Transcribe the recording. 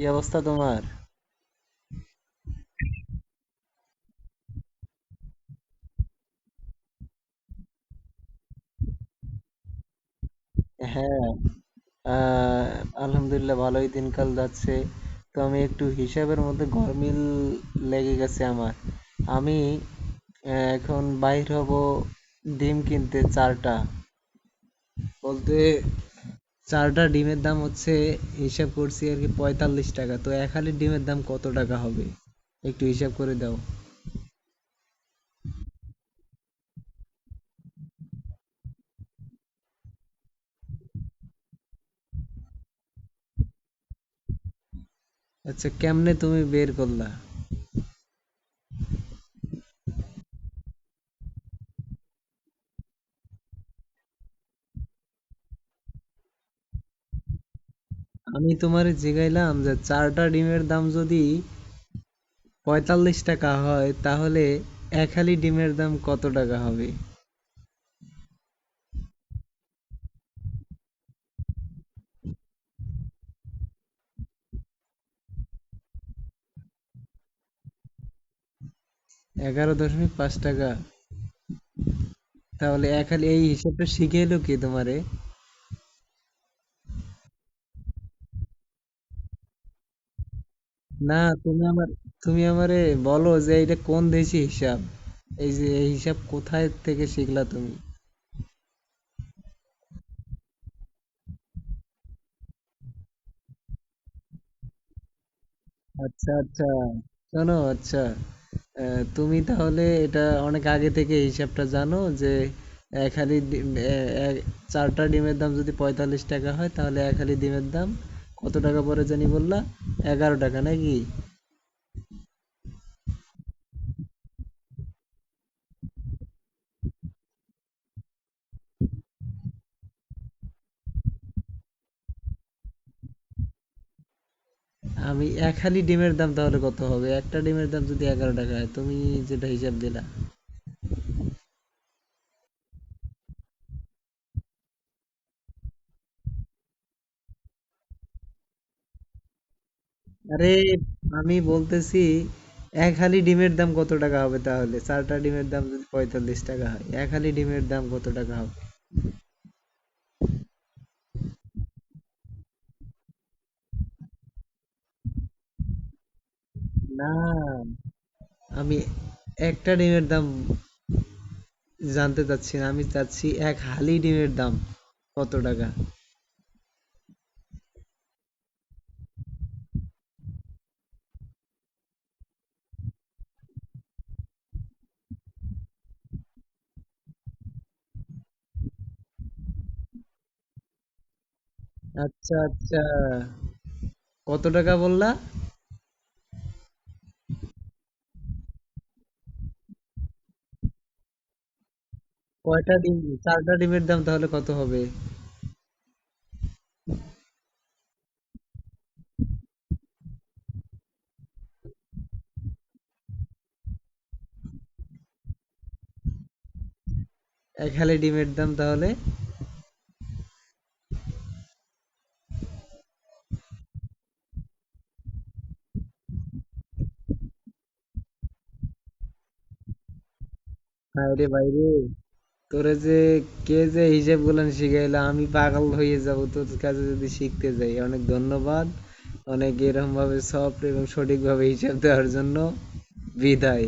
কি অবস্থা তোমার? হ্যাঁ আহ, আলহামদুলিল্লাহ ভালোই দিনকাল যাচ্ছে। তো আমি একটু হিসাবের মধ্যে গরমিল লেগে গেছে আমার। আমি আহ, এখন বাইর হব ডিম কিনতে চারটা। বলতে চারটা ডিমের দাম হচ্ছে, হিসাব করছি আর কি পঁয়তাল্লিশ টাকা। তো এক ডিমের দাম কত টাকা হবে? একটু হিসাব করে দাও। আচ্ছা কেমনে তুমি বের করলা? আমি তোমারে জিগাইলাম যে চারটা ডিমের দাম যদি পঁয়তাল্লিশ টাকা হয়, তাহলে এক হালি ডিমের দাম কত টাকা হবে? এগারো দশমিক পাঁচ টাকা। তাহলে এক এই হিসাবটা শিখে এলো কি তোমারে? না তুমি আমার তুমি আমারে বলো যে এটা কোন দেশি হিসাব? এই যে এই হিসাব কোথায় থেকে শিখলা তুমি? আচ্ছা আচ্ছা। শোনো আচ্ছা। আহ, তুমি তাহলে এটা অনেক আগে থেকে হিসাবটা জানো যে এক হালি ডিম এ- এ- চারটা ডিমের দাম যদি পঁয়তাল্লিশ টাকা হয় তাহলে এক হালি ডিমের দাম কত টাকা পরে জানি বললা? এগারো টাকা নাকি? আমি এক হালি ডিমের দাম তাহলে কত হবে? একটা ডিমের দাম যদি এগারো টাকা হয়, তুমি যেটা হিসাব দিলা। আরে আমি বলতেছি, এক হালি ডিমের দাম কত টাকা হবে তাহলে? চারটা ডিমের দাম যদি পঁয়তাল্লিশ টাকা হয়, এক হালি ডিমের দাম কত টাকা হবে? না, আমি একটা ডিমের দাম জানতে চাচ্ছি না, আমি চাচ্ছি এক হালি ডিমের দাম কত টাকা? আচ্ছা আচ্ছা। কত টাকা বললা? কয়টা ডিম? চারটা ডিমের দাম তাহলে কত হবে? এক হালি ডিমের দাম তাহলে? হায় রে ভাই রে, তোরে যে কে যে হিসাব গুলান শিখাইলো, আমি পাগল হয়ে যাব, তোর কাছে যদি শিখতে যাই। অনেক ধন্যবাদ, অনেক এরকম ভাবে সফট এবং সঠিক ভাবে হিসাব দেওয়ার জন্য। বিদায়।